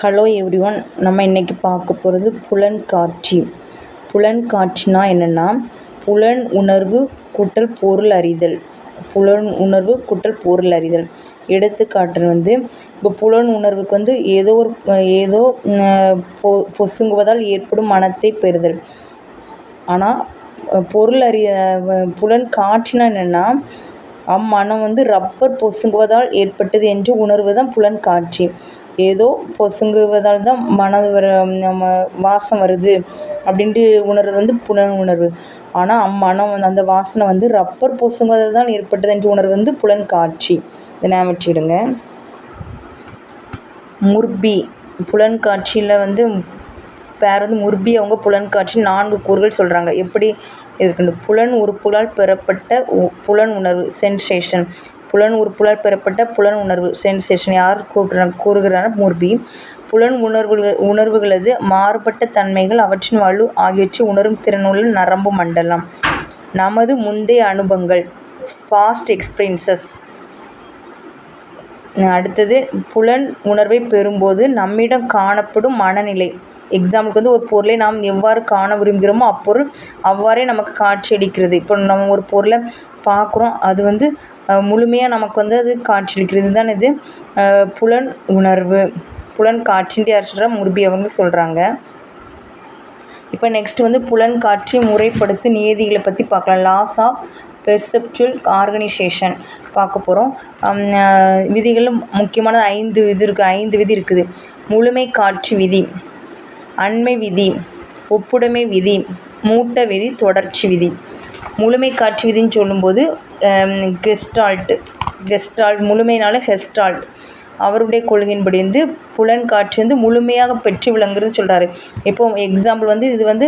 Hello every one நம்ம இன்றைக்கி பார்க்க போகிறது புலன் காட்சி. புலன் காட்சினா என்னென்னா புலன் உணர்வு கூட்டல் பொருள் அறிதல். புலன் உணர்வு கூட்டல் பொருள் அறிதல். எடுத்துக்காட்டு வந்து இப்போ புலன் உணர்வுக்கு வந்து ஏதோ ஒரு ஏதோ பொ பொசுங்குவதால் ஏற்படும் மனத்தை பெறுதல். ஆனால் பொருள் அறிய புலன் காட்சினா என்னென்னா அம்மனம் வந்து ரப்பர் பொசுங்குவதால் ஏற்பட்டது என்று உணர்வு தான் புலன் காட்சி. ஏதோ பொசுங்குவதால் தான் மனது வர நம்ம வாசம் வருது அப்படின்ட்டு உணர்றது வந்து புலன் உணர்வு. ஆனால் அம்மனம் வந்து அந்த வாசனை வந்து ரப்பர் பொசுங்குவதால் தான் ஏற்பட்டது என்று உணர்வு வந்து புலன் காட்சி. இதை நான் வச்சுக்கிடுங்க முர்பி. புலன் காட்சியில் வந்து பேர் வந்து முர்பி. அவங்க புலன் காட்சி நான்கு கூறுகள் சொல்கிறாங்க எப்படி? இருக்குன்னு புலன் உறுப்புகளால் பெறப்பட்ட புலன் உணர்வு சென்சேஷன் புலன் உறுப்புகளால் பெறப்பட்ட புலன் உணர்வு. சென்சேஷன் யார் கூறுகிறார் கூறுகிறார் மூர்பி. புலன் உணர்வுகள் உணர்வுகளது மாறுபட்ட தன்மைகள் அவற்றின் வலு ஆகியவற்றை உணரும் திறனுள்ள நரம்பு மண்டலம். நமது முந்தைய அனுபவங்கள். பாஸ்ட் எக்ஸ்பீரியன்சஸ் அடுத்தது புலன் உணர்வை பெறும்போது நம்மிடம் காணப்படும் மனநிலை. எக்ஸாம்பிளுக்கு வந்து ஒரு பொருளை நாம் எவ்வாறு காண விரும்புகிறோமோ அப்பொருள் அவ்வாறே நமக்கு காட்சியளிக்கிறது. இப்போ நம்ம ஒரு பொருளை பார்க்குறோம். அது வந்து முழுமையாக நமக்கு வந்து அது காட்சியளிக்கிறது தான் இது. புலன் உணர்வு. புலன் காட்சின்ட்டு யார் சொல்கிறா முருபி அவங்க சொல்கிறாங்க இப்போ நெக்ஸ்ட் வந்து புலன் காட்சி முறைப்படுத்து நியதிகளை பற்றி பார்க்கலாம். லாஸ் ஆஃப் பெர்செப்சுவல் ஆர்கனைசேஷன் பார்க்க போகிறோம் விதிகள் முக்கியமான ஐந்து இது இருக்குது ஐந்து விதி இருக்குது. முழுமை காட்சி விதி அண்மை விதி ஒப்புடைமை விதி மூட்ட விதி தொடர்ச்சி விதி. முழுமை காட்சி விதின்னு சொல்லும்போது கெஸ்டால்ட் கெஸ்டால்ட் முழுமைனால ஹெஸ்டால்ட் அவருடைய கொள்கையின்படி வந்து புலன் காட்சி வந்து முழுமையாக பெற்று விளங்குறது சொல்கிறாரு இப்போ எக்ஸாம்பிள் வந்து இது வந்து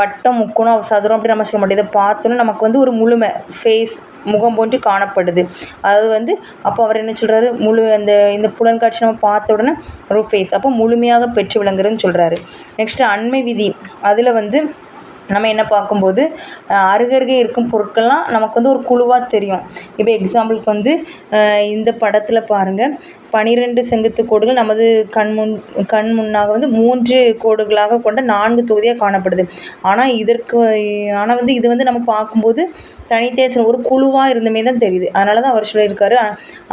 வட்டம் முக்கோணம் சதுரம் அப்படி நம்ம சொல்ல மாட்டோம். இதை பார்த்தோன்னா நமக்கு வந்து ஒரு முழுமை ஃபேஸ் முகம் போன்று காணப்படுது. அது வந்து அப்போ அவர் என்ன சொல்கிறாரு முழு அந்த இந்த புலன் காட்சி நம்ம பார்த்த உடனே ஒரு ஃபேஸ் அப்போ முழுமையாக பெற்று விளங்குறதுன்னு சொல்கிறாரு நெக்ஸ்ட்டு அண்மை விதி. அதில் வந்து நம்ம என்ன பார்க்கும்போது அருகருகே இருக்கும் பொருட்கள்லாம் நமக்கு வந்து ஒரு குழுவாக தெரியும். இப்போ எக்ஸாம்பிளுக்கு வந்து இந்த படத்தில் பாருங்கள் பனிரெண்டு செங்குத்து கோடுகள் நமது கண் முன் கண் முன்னாக வந்து மூன்று கோடுகளாக கொண்ட நான்கு தொகுதியாக காணப்படுது. ஆனால் இதற்கு ஆனால் வந்து இது வந்து நம்ம பார்க்கும்போது தனித்தே ஒரு குழுவாக இருந்தமே தான் தெரியுது. அதனால தான் அவர் சொல்லியிருக்காரு.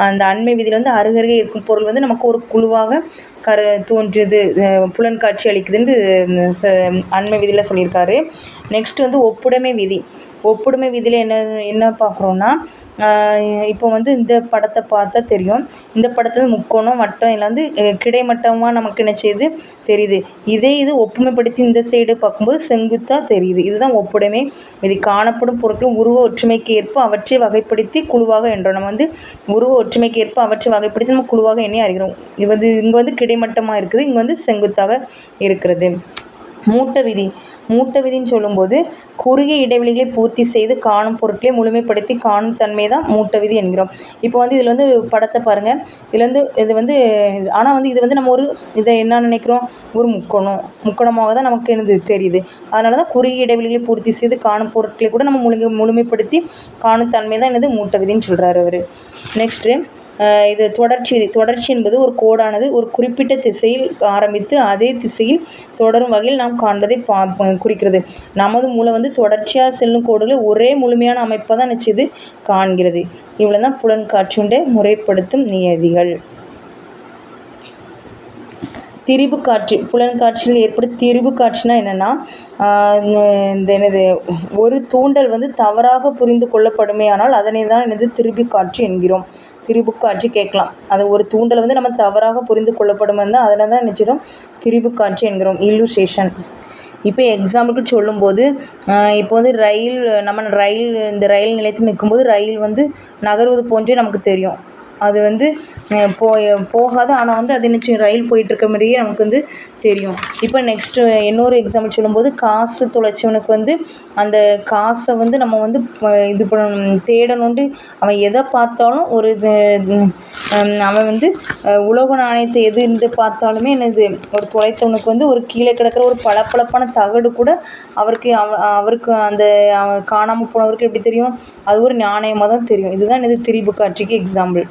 அந்த அண்மை விதியில் வந்து அருகருகே இருக்கும் பொருள் வந்து நமக்கு ஒரு குழுவாக கரு தோன்றுது புலன் காட்சி அளிக்குதுன்னு அண்மை விதியில் சொல்லியிருக்காரு. நெக்ஸ்ட் வந்து ஒப்புடைமை விதி. ஒப்புடைமை விதியில் என்ன என்ன பார்க்குறோன்னா இப்போ வந்து இந்த படத்தை பார்த்தா தெரியும். இந்த படத்தில் முக்கோணம் வட்டம் எல்லாம் வந்து கிடைமட்டமாக நமக்கு என்ன செய்யுது? தெரியுது. இதே இது ஒப்புமைப்படுத்தி இந்த சைடு பார்க்கும்போது செங்குத்தாக தெரியுது. இதுதான் ஒப்புடைமை விதி. காணப்படும் பொருட்கள் உருவ ஒற்றுமைக்கு ஏற்ப அவற்றை வகைப்படுத்தி குழுவாக என்றோம். நம்ம வந்து உருவ ஒற்றுமைக்கு ஏற்ப அவற்றை வகைப்படுத்தி நம்ம குழுவாக எண்ணி அறிகிறோம். இது வந்து இங்கே வந்து கிடைமட்டமாக இருக்குது இங்கே வந்து செங்குத்தாக இருக்கிறது. மூட்ட விதி மூட்ட விதின்னு சொல்லும்போது குறுகிய இடைவெளிகளை பூர்த்தி செய்து காணும் பொருட்களை முழுமைப்படுத்தி காணும் தன்மை தான் மூட்ட விதி என்கிறோம். இப்போ வந்து இதில் வந்து படத்தை பாருங்கள் இதில் வந்து இது வந்து ஆனால் வந்து இது வந்து நம்ம ஒரு இதை என்ன நினைக்கிறோம்? ஒரு முக்கோணம் முக்கோணமாக தான் நமக்கு என்னது தெரியுது. அதனால தான் குறுகிய இடைவெளிகளை பூர்த்தி செய்து காணும் பொருட்களை கூட நம்ம முழு முழுமைப்படுத்தி காணும் தன்மை தான் என்னது மூட்ட விதின்னு சொல்கிறாரு அவர். நெக்ஸ்ட்டு இது தொடர்ச்சி தொடர்ச்சி என்பது ஒரு கோடானது. ஒரு குறிப்பிட்ட திசையில் ஆரம்பித்து அதே திசையில் தொடரும் வகையில் நாம் காண்பதை பா குறிக்கிறது. நமது மூலம் வந்து தொடர்ச்சியாக செல்லும் கோடுகளை ஒரே முழுமையான அமைப்பாக தான் நிச்சயது காண்கிறது. இவ்வளோ தான் புலன் காட்சியுடைய முறைப்படுத்தும் நியதிகள். திரிபு காட்சி புலன் காட்சியில் ஏற்படும் திரிபு காட்சினா என்னென்னா இந்த என்னது ஒரு தூண்டல் வந்து தவறாக புரிந்து கொள்ளப்படுமே ஆனால் அதனை தான் என்னது திருப்பி காட்சி என்கிறோம். திரிபுக்காட்சி கேட்கலாம். அது ஒரு தூண்டல் வந்து நம்ம தவறாக புரிந்து கொள்ளப்படும் தான் அதில் தான் நினைச்சிடும் திரிபு காட்சி என்கிறோம். இல்லுஸ்ட்ரேஷன் இப்போ எக்ஸாம்பிளுக்கு சொல்லும்போது இப்போ வந்து ரயில் நம்ம ரயில் இந்த ரயில் நிலையத்தில் நிற்கும்போது ரயில் வந்து நகர்வது போன்றே நமக்கு தெரியும். அது வந்து போ போகாது. ஆனால் வந்து அது என்ன ரயில் போயிட்டுருக்க மாதிரியே நமக்கு வந்து தெரியும். இப்போ நெக்ஸ்ட்டு இன்னொரு எக்ஸாம்பிள் சொல்லும்போது காசு தொலைச்சவனுக்கு வந்து அந்த காசை வந்து நம்ம வந்து இது பண்ண தேடணுன்ட்டு அவன் எதை பார்த்தாலும் ஒரு இது அவன் வந்து உலக நாணயத்தை எது இருந்து பார்த்தாலுமே என்னது ஒரு தொலைத்தவனுக்கு வந்து ஒரு கீழே கிடக்கிற ஒரு பளபளப்பான தகடு கூட அவருக்கு அவ அவருக்கு அந்த காணாமல் போனவருக்கு எப்படி தெரியும்? அது ஒரு நாணயமாக தான் தெரியும். இதுதான் இது திரிபு காட்சிக்கு எக்ஸாம்பிள்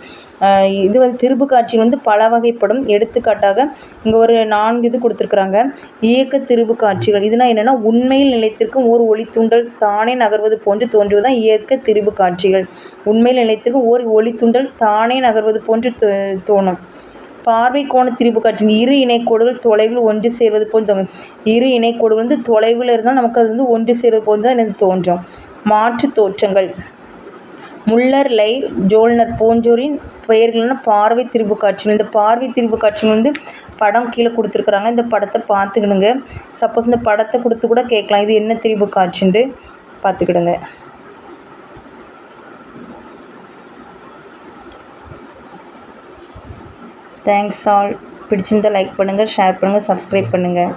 இது வந்து திருப்பு காட்சி வந்து பல வகைப்படும் எடுத்துக்காட்டாக இங்கே ஒரு நான்கு இது கொடுத்துருக்குறாங்க. இயக்க திருப்பு காட்சிகள். இதுனா என்னென்னா உண்மையில் நிலைத்திருக்கும் ஓர் ஒளித்துண்டல் தானே நகர்வது போன்று தோன்றுவது தான் இயக்க திருப்பு காட்சிகள். உண்மையில் நிலைத்திருக்கும் ஓர் ஒளித்துண்டல் தானே நகர்வது போன்று தோணும். பார்வை கோண திரிபு காட்சி. இரு இணைக்கோடுகள் தொலைவில் ஒன்று சேர்வது போன்று தோன்றும். இரு இணைக்கோடுகள் வந்து தொலைவில் இருந்தால் நமக்கு அது வந்து ஒன்று சேர்வது போன்று தான் எனக்கு தோன்றும். மாற்று தோற்றங்கள். முல்லர் லைர் ஜோல்னர் போன்றோரின் பெயர்களான பார்வை திரிபு காட்சிகள். இந்த பார்வை திரிபு காட்சிகள் வந்து படம் கீழே கொடுத்துருக்குறாங்க. இந்த படத்தை பார்த்துக்கிடுங்க. சப்போஸ் இந்த படத்தை கொடுத்து கூட கேட்கலாம். இது என்ன திரிபு காட்சின்ட்டு பார்த்துக்கிடுங்க. தேங்க்ஸ் ஆல் பிடிச்சிருந்தால் லைக் பண்ணுங்கள் ஷேர் பண்ணுங்கள் சப்ஸ்கிரைப் பண்ணுங்கள்